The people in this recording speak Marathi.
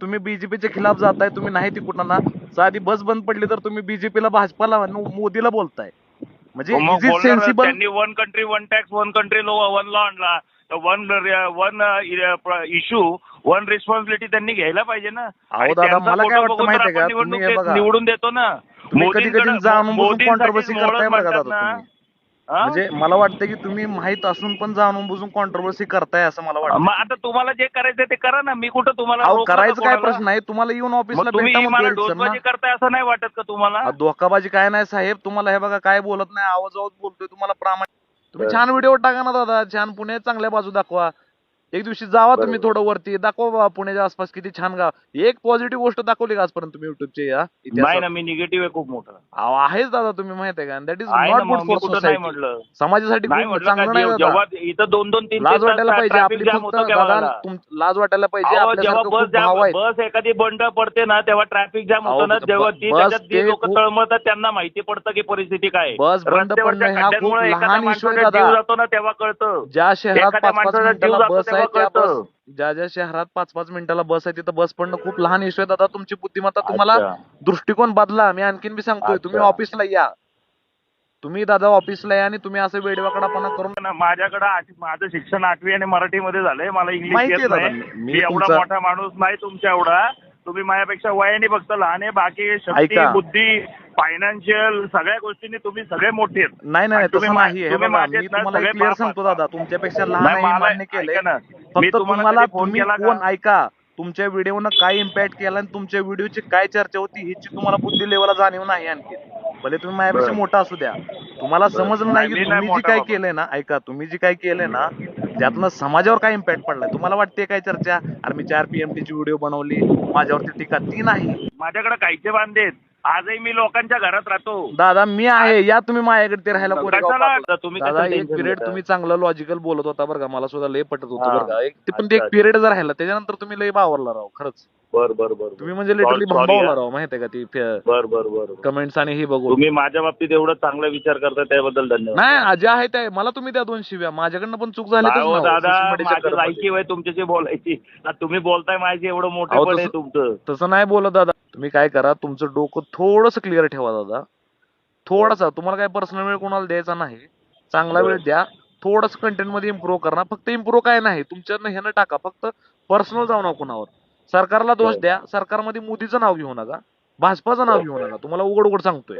तुम्ही बीजेपीच्या खिलाफ जाताय तुम्ही नाही तिकुटांना साधी बस बंद पडली तर तुम्ही बीजेपीला भाजपाला न- मोदीला बोलताय म्हणजे सेन्सिबल त्यांनी one country one tax one country law one law आणला one one issue one responsibility त्यांनी घ्यायला पाहिजे ना दादा, मला काय वाटतं माहितीये का? बघा. निवडून देतो ना तुम्ही कधी कधी मोदींकडे- जाणून कॉन्ट्रोवर्सी करताय म्हणतात दादा ना. तुम्ही? म्हणजे मला वाटतं की तुम्ही माहीत असून पण जाणून बुजून कॉन्ट्रोवर्सी करताय असं मला वाटतं मग आता तुम्हाला जे करायचं ते करा ना. मी कुठं तुम्हाला अहो रोखलं का करायचं काय कोणाला? प्रश्न आहे? तुम्हाला येऊन ऑफिसला मग तुम्ही भेटा मला डोसबाजी करताय असं नाही वाटत का तुम्हाला? अहो, धोकाबाजी काय नाही साहेब. तुम्हाला हे बघा काय बोलत नाही आवाज आवाज बोलतोय. तुम्हाला प्रामाणिक तुम्ही छान व्हिडिओ टाका ना दादा. छान पुणे चांगल्या बाजू दाखवा. एक दिवशी जावा तुम्ही थोडं वरती दाखवा बाबा पुण्याच्या आसपास किती छान गाव. एक पॉझिटिव्ह गोष्ट दाखवली का आजपर्यंत तुम्ही युट्यूबचे या नाही? ना मी निगेटिव्ह आहे खूप मोठा. अहो, आहेच दादा तुम्ही माहीत आहे का? दॅट इज आहे नॉट ना गुड मग मी फॉर कुठं नाही सोसायटी म्हटलं. समाजासाठी नाही खूप म्हटलं चांगलं का नाही जेव- दादा. जेव्हा इथं दोन दोन तीन लाज वाटायला पाहिजे आपली जाम फक्त होतं केव्हा दादा? तुम- लाज वाटायला पाहिजे अहो, आपल्यासारखं जेव्हा बस खूप भाव जाम आहेत बस एखादी बंड पडते ना तेव्हा ट्रॅफिक जाम अहो, होतं ना जेव्हा ती बस त्याच्यात ते जी लोक खूप- तळमळतात त्यांना माहिती पडतं की परिस्थिती काय आहे. बस बंद रस्त्यावरच्या पडणं हा खूप खड्ड्यांमुळे एखाद्या आहे माणसाचा दादा. जीव जातो ना तेव्हा कळतं. ज्या शहरात एखाद्या पाच पाच माणसाचा जीव मिनिटाला जातो बस तेव्हा कळतं. ज्या ज्या शहरात पाच पाच मिनिटाला बस आहे तिथं बस पडणं खूप लहान इश्यू आहे दादा तुमची बुद्धिमत्ता तुम्हाला अच्छा. दृष्टिकोन बदला मी आणखीन बी सांगतोय तुम्ही अच्छा. ऑफिसला या तुम्ही दादा ऑफिसला या आणि तुम्ही असं वेडवाकडापणा करून ना, माझ्याकडे आठ- माझं शिक्षण आठवी आणि मराठीमध्ये झालंय मला इंग्लिश माहिती येत दादा, नाही मी- मी मी एवढा तुमचा- मोठा माणूस नाही तुमच्या एवढा तुम्ही माझ्यापेक्षा वयाने फक्त लहान आहे बाकी शक्ती ऐका. बुद्धी फायनान्शियल सगळ्या गोष्टींनी तुम्ही सगळे मोठे आहेत. नाही नाही तसं नाही हे बघा मी तुम्हाला क्लिअर सांगतो. दादा तुमच्यापेक्षा लहान नाही, आहे मला- मान्य केलंय. ऐका ना, मी फक्त तुम्हाला तुम्हाला कधी फोन तुम्ही केला का? कोण ऐका. तुमच्या व्हिडिओनं काय इम्पॅक्ट केला आणि तुमच्या व्हिडिओची काय चर्चा होती ह्याची तुम्हाला बुद्धी लेवलला जाणीव नाही आणखी. भले तुम्ही माझ्यापेक्षा बरं. मोठा असू द्या. तुम्हाला समजलं नाही की नाही, मी नाही तुम्ही जी मोठा काय बाबा. केलंय ना ऐका तुम्ही जी काय केलंय ना त्यातनं समाजावर काय इम्पॅक्ट पडलाय? तुम्हाला वाटते काय चर्चा? अरे मी चार पीएमटी ची व्हिडिओ बनवली माझ्यावरती टीका ती नाही. माझ्याकडे कायचे बांधे आहेत. आजही मी लोकांच्या घरात राहतो. दादा मी आहे. या तुम्ही माझ्याकडे ते राहायला कोरेगाव कशाला? पाठवलं. तुम्ही दादा एक tension पिरियड घेता? तुम्ही चांगलं लॉजिकल बोलत होता बरं का. मला सुद्धा लय पटत होतं. बरं का. एक ते पण ते एक अच्छा, पिरियड जर राहिला त्याच्यानंतर तुम्ही लय बावरला राव खरंच. बर बर बर तुम्ही म्हणजे लिटरली Sorry, भांबावला हा. राव माहितीये का ती बर बर बर कमेंट्स आणि हे बघून. तुम्ही माझ्या बाबतीत एवढं चांगला विचार करताय त्याबद्दल धन्यवाद. नाही जे आहे ते मला तुम्ही द्या दोन शिव्या. माझ्याकडनं पण चूक झाली हो, दादा. माझी लायकी तुमच्याशी बोलायची. आता तुम्ही बोलताय माझी एवढं मोठं अहो, आहे तसं- तुमचं. नाही बोलत दादा. तुम्ही काय करा तुमचं डोकं थोडस क्लिअर ठेवा दादा. थोडासा तुम्हाला काय पर्सनल वेळ कोणाला द्यायचा नाही. चांगला वेळ. द्या. थोडस कंटेंटमध्ये इम्प्रूव्ह करा. फक्त इम्प्रूव्ह काय नाही तुमच्यानं ह्यानं टाका. फक्त पर्सनल जाऊ नका कुणावर. सरकारला दोष. द्या. सरकारमध्ये मोदीचं नाव घेऊ नका. भाजपाचं नाव घेऊ नका. तुम्हाला उघड उघड सांगतोय.